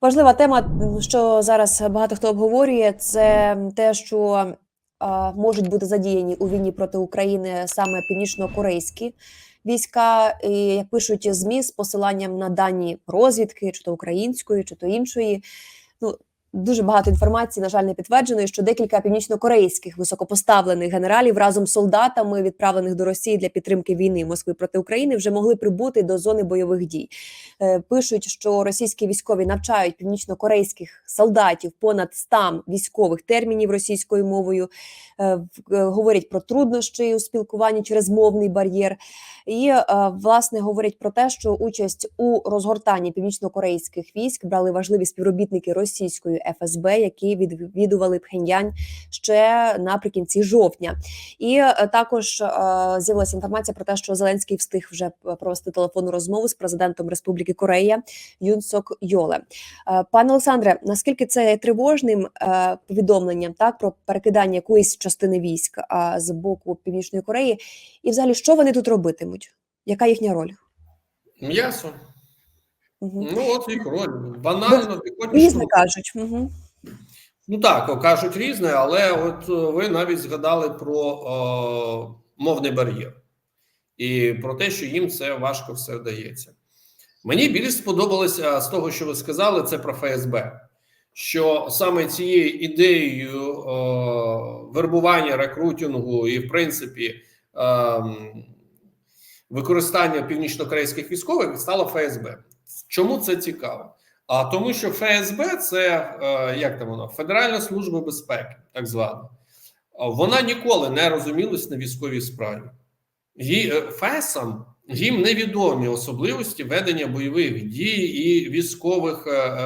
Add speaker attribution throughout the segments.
Speaker 1: Важлива тема, що зараз багато хто обговорює, це те, що а, можуть бути задіяні у війні проти України саме північно-корейські війська, і як пишуть змі з посиланням на дані розвідки, чи то української, чи то іншої. Ну дуже багато інформації, на жаль, не підтвердженої, що декілька північно-корейських високопоставлених генералів разом з солдатами, відправлених до Росії для підтримки війни Москви проти України, вже могли прибути до зони бойових дій. Е, Пишуть, що російські військові навчають північно-корейських солдатів понад 100 військових термінів російською мовою, е, е, говорять про труднощі у спілкуванні через мовний бар'єр. І власне говорять про те, що участь у розгортанні північно-корейських військ брали важливі співробітники російської ФСБ, які відвідували Пхеньян ще наприкінці жовтня. І е, також е, з'явилася інформація про те, що Зеленський встиг вже провести телефонну розмову з президентом Республіки Корея Юн Сок Йоле. Е, Пане Олександре, наскільки це тривожним повідомленням так про перекидання якоїсь частини військ з боку Північної Кореї, і взагалі що вони тут робитимуть? Яка їхня роль?
Speaker 2: М'ясо.
Speaker 1: Угу.
Speaker 2: Ну, от їх роль. Банально, піхотні
Speaker 1: Різне
Speaker 2: штурми.
Speaker 1: кажуть. Угу.
Speaker 2: Ну так, кажуть різне, але от е, ви навіть згадали про е, мовний бар'єр і про те, що їм це важко все вдається. Мені більш сподобалося з того, що ви сказали, це про ФСБ. Що саме цією ідеєю е, вербування, рекрутингу і, в принципі, е, використання північно-корейських військових стало ФСБ. Чому це цікаво? А тому, що ФСБ це е, як там воно Федеральна служба безпеки, так звана. Вона ніколи не розумілась на військовій справі. Їй, е, ФЕСам їм невідомі особливості ведення бойових дій і військових е,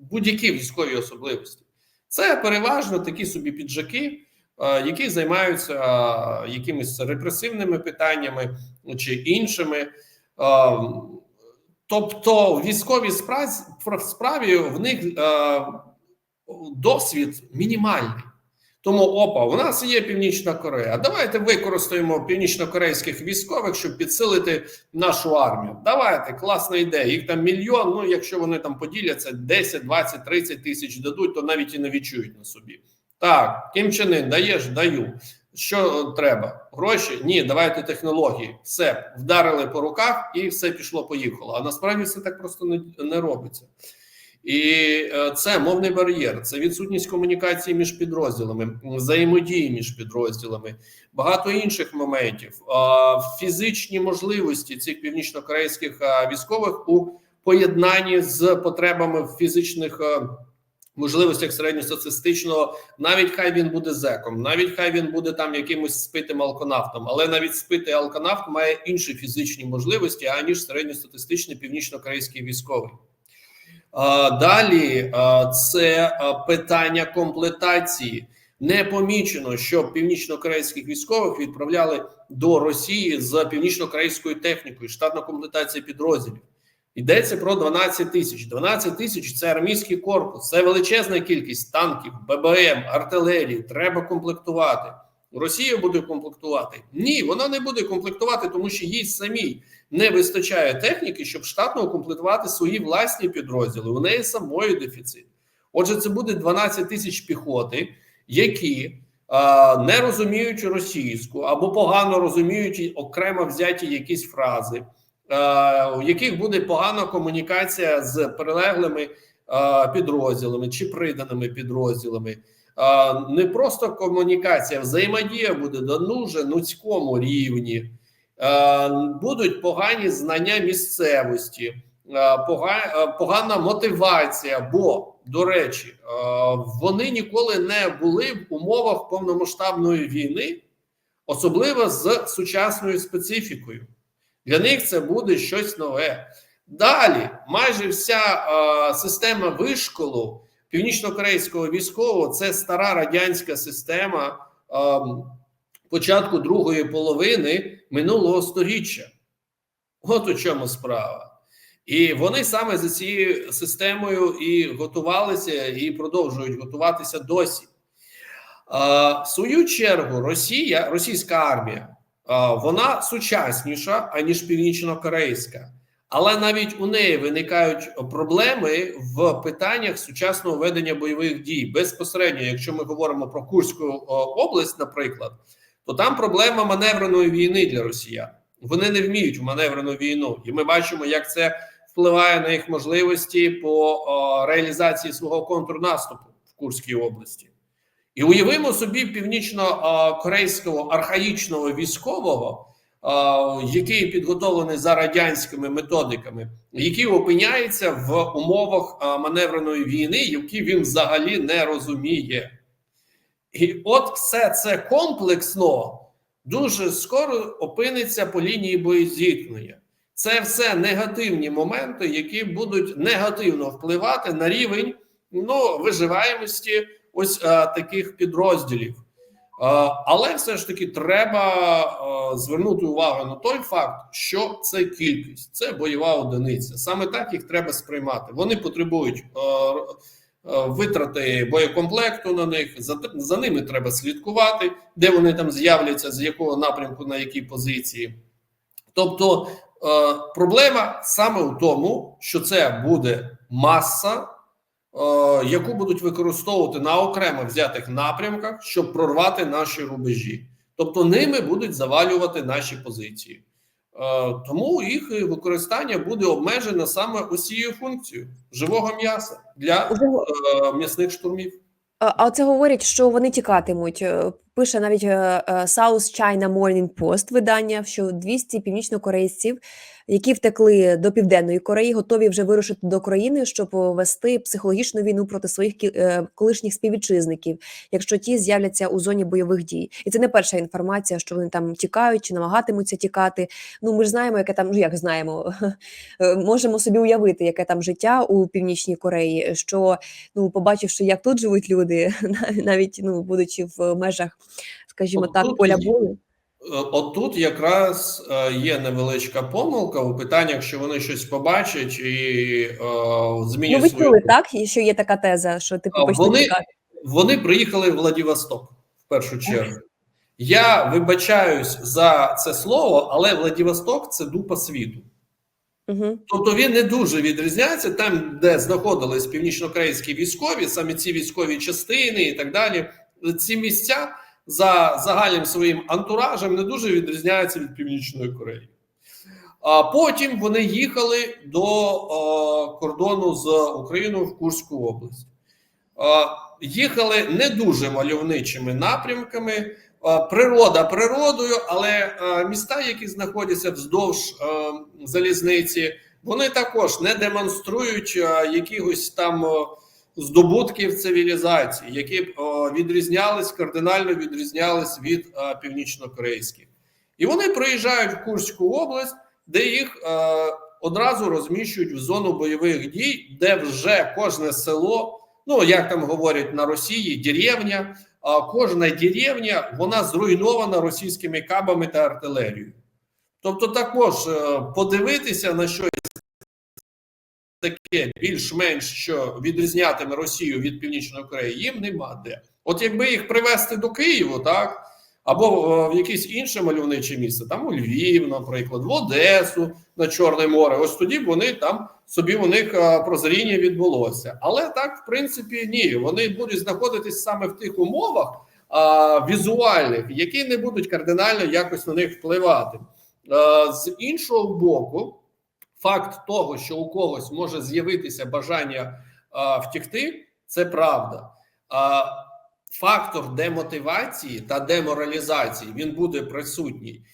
Speaker 2: будь-які військові особливості. Це переважно такі собі піджаки, які займаються якимись репресивними питаннями чи іншими. Тобто, в військовій справі, в них е, досвід мінімальний. Тому опа, у нас є Північна Корея. Давайте використаємо північно-корейських військових, щоб підсилити нашу армію. Давайте, класна ідея. Їх там мільйон. Ну, якщо вони там поділяться 10, 20, 30 тисяч дадуть, то навіть і не відчують на собі. Так, Ким Чен Ын, даєш, даю. Що треба? Гроші? Ні, давайте технології. Все вдарили по руках, і все пішло, поїхало. А насправді все так просто не, не робиться. І е, це мовний бар'єр, це відсутність комунікації між підрозділами, взаємодії між підрозділами, багато інших моментів, фізичні можливості цих північно-корейських військових у поєднанні з потребами фізичних. Можливостях середньостатистичного, навіть хай він буде зеком, навіть хай він буде там якимось спитим алконавтом, але навіть спитий алконавт має інші фізичні можливості аніж середньостатистичний північно-корейський військовий. Далі це питання комплектації. Не помічено, що північно-корейських військових відправляли до Росії з північно-корейською технікою, штатна комплектація підрозділів. Йдеться про 12 тисяч. 12 тисяч це армійський корпус, це величезна кількість танків, ББМ, артилерії. Треба комплектувати. Росія буде комплектувати? Ні, вона не буде комплектувати, тому що їй самій не вистачає техніки, щоб штатно укомплектувати свої власні підрозділи. У неї самої дефіцит. Отже, це буде 12 тисяч піхоти, які а, не розуміючи російську або погано розуміючи окремо взяті якісь фрази, у яких буде погана комунікація з прилеглими підрозділами чи приданими підрозділами. Не просто комунікація, взаємодія буде на дуже нудському рівні. Е, будуть погані знання місцевості, е, пога- е, погана мотивація. Бо, до речі, е, вони ніколи не були в умовах повномасштабної війни, особливо з сучасною специфікою. Для них це буде щось нове. Далі, майже вся е, система вишколу північно-корейського військового це стара радянська система. ем, початку другої половини минулого сторіччя. От у чому справа. І вони саме за цією системою і готувалися, і продовжують готуватися досі. А, в свою чергу, Росія, російська армія, вона сучасніша, аніж північно-корейська. Але навіть у неї виникають проблеми в питаннях сучасного ведення бойових дій. Безпосередньо, якщо ми говоримо про Курську область, наприклад, то там проблема маневреної війни для росіян. Вони не вміють в маневрену війну, і ми бачимо, як це впливає на їх можливості по реалізації свого контрнаступу в Курській області. І уявимо собі північно-корейського архаїчного військового, який підготовлений за радянськими методиками, який опиняється в умовах маневреної війни, які він взагалі не розуміє. І от все це комплексно дуже скоро опиниться по лінії боєзіткнення. Це все негативні моменти, які будуть негативно впливати на рівень ну, виживаємості ось а, таких підрозділів. А, але все ж таки треба а, звернути увагу на той факт, що це кількість, це бойова одиниця. Саме так їх треба сприймати. Вони потребують витрати боєкомплекту на них. За, за ними треба слідкувати, де вони там з'являться, з якого напрямку, на якій позиції. Тобто е, проблема саме у тому, що це буде маса, е, яку будуть використовувати на окремо взятих напрямках, щоб прорвати наші рубежі. Тобто ними будуть завалювати наші позиції. Е, тому їх використання буде обмежено саме усією функцією живого м'яса для е, м'ясних штурмів.
Speaker 1: А це говорять, що вони тікатимуть. Е, Пише навіть е, е, South China Morning Post видання, що 200 північнокорейців, які втекли до Південної Кореї, готові вже вирушити до країни, щоб вести психологічну війну проти своїх е, колишніх співвітчизників, якщо ті з'являться у зоні бойових дій. І це не перша інформація, що вони там тікають чи намагатимуться тікати. Ну ми ж знаємо, яке там ну як знаємо, е, можемо собі уявити, яке там життя у північній Кореї. Що ну, побачивши, як тут живуть люди, навіть ну будучи в межах, скажімо
Speaker 2: От
Speaker 1: так, поля бою.
Speaker 2: Е, Отут якраз е, є невеличка помилка у питаннях, що вони щось побачать і е,
Speaker 1: Ну,
Speaker 2: змінять
Speaker 1: ви
Speaker 2: свою.
Speaker 1: чули, так? І що є така теза, що типу
Speaker 2: А, вони- Вони приїхали в Владивосток в першу чергу. Я вибачаюсь за це слово, але Владивосток це дупа світу.
Speaker 1: Угу.
Speaker 2: Тобто він не дуже відрізняється там, де знаходились північнокорейські військові, саме ці військові частини і так далі. Ці місця за загальним своїм антуражем не дуже відрізняються від Північної Кореї. А потім вони їхали до е, кордону з Україною в Курську область. Е, їхали не дуже мальовничими напрямками. Е, Природа природою, але міста, які знаходяться вздовж залізниці, вони також не демонструють якихось там здобутків цивілізації, які відрізнялись кардинально відрізнялись від е, північно-корейських. І вони приїжджають в Курську область, де їх е, одразу розміщують в зону бойових дій, де вже кожне село, ну як там говорять на Росії, деревня, кожна деревня вона зруйнована російськими кабами та артилерією. Тобто, також е, подивитися на щось таке більш-менш що відрізнятиме Росію від Північної Кореї, їм нема де. От якби їх привезти до Києва, так або е, в якесь інше мальовниче місце, там у Львів, наприклад, в Одесу на Чорне море. Ось тоді б вони там собі у них е, прозріння відбулося. Але так, в принципі, ні. Вони будуть знаходитись саме в тих умовах а, візуальних, які не будуть кардинально якось на них впливати. Е, з іншого боку, факт того, що у когось може з'явитися бажання а, втекти, це правда. А, фактор демотивації та деморалізації він буде присутній.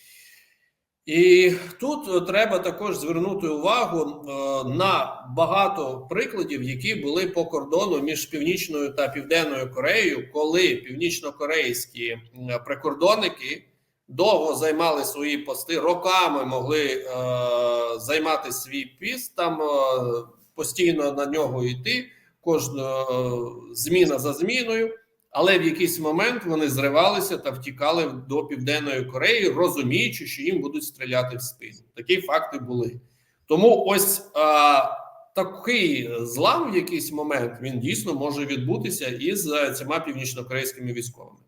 Speaker 2: І тут е, треба також звернути увагу е, на багато прикладів, які були по кордону між Північною та Південною Кореєю, коли північно-корейські прикордонники довго займали свої пости, роками могли е, займати свій піст, там е, постійно на нього йти, кожна е, зміна за зміною. Але в якийсь момент вони зривалися та втікали до Південної Кореї, розуміючи, що їм будуть стріляти в спину. Такі факти були. Тому ось а, такий злам в якийсь момент він дійсно може відбутися із е, цими північнокорейськими військовими.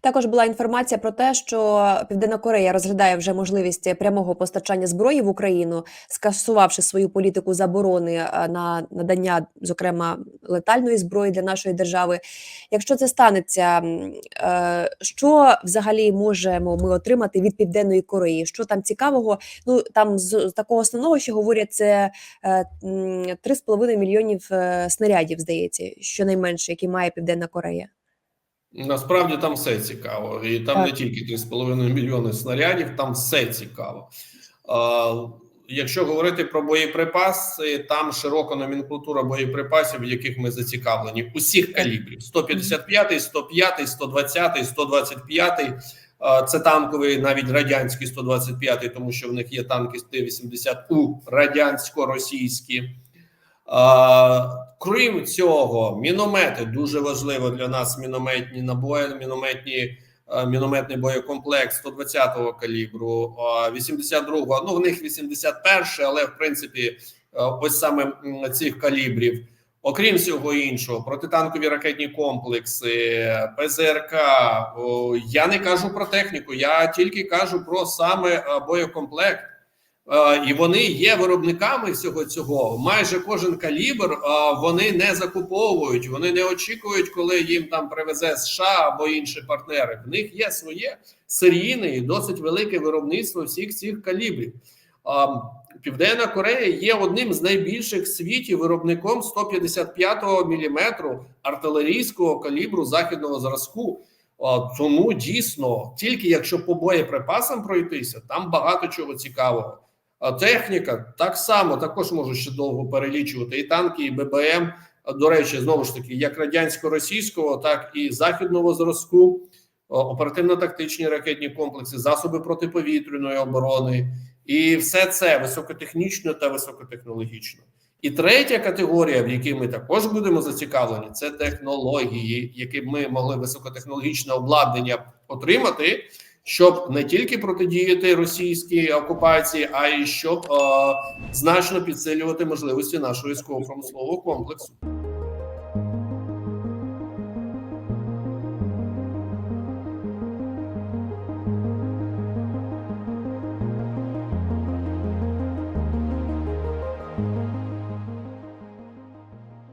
Speaker 1: Також була інформація про те, що Південна Корея розглядає вже можливість прямого постачання зброї в Україну, скасувавши свою політику заборони е, на надання, зокрема, летальної зброї для нашої держави. Якщо це станеться, е, що взагалі можемо ми отримати від Південної Кореї? Що там цікавого? Ну там з, такого основного, що говорять, це е, м, 3,5 мільйонів е, снарядів, здається, щонайменше, які має Південна Корея.
Speaker 2: Насправді там все цікаво, і там
Speaker 1: Так.
Speaker 2: не тільки 3,5 мільйони снарядів, там все цікаво. Якщо говорити про боєприпаси, там широка номенклатура боєприпасів, в яких ми зацікавлені, усіх калібрів: 155, 105, 120, 125. А, Це танковий, навіть радянський 125, тому що в них є танки Т-80У радянсько-російські. Крім цього, міномети дуже важливо для нас. Мінометні набої, мінометні е, мінометний боєкомплект 120-го калібру, а 82-го, Ну в них 81, але в принципі, е, ось саме цих калібрів. Окрім всього іншого, протитанкові ракетні комплекси, ПЗРК. Я не кажу про техніку, я тільки кажу про саме е, боєкомплект. Е, І вони є виробниками всього цього. Майже кожен калібр е, вони не закуповують, вони не очікують, коли їм там привезе США або інші партнери. В них є своє серійне і досить велике виробництво всіх цих калібрів. Південна Корея є одним з найбільших в світі виробником 155 мм артилерійського калібру західного зразку. Тому дійсно, тільки якщо по боєприпасам пройтися, там багато чого цікавого. Техніка так само також можу ще довго перелічувати і танки, і ББМ. До речі, знову ж таки, як радянсько-російського, так і західного зразку, оперативно-тактичні ракетні комплекси, засоби протиповітряної оборони, і все це високотехнічно та високотехнологічно. І третя категорія, в якій ми також будемо зацікавлені, це технології, які ми могли високотехнологічне обладнання отримати, щоб не тільки протидіяти російській окупації, а й щоб е, значно підсилювати можливості нашого військово-промислового комплексу.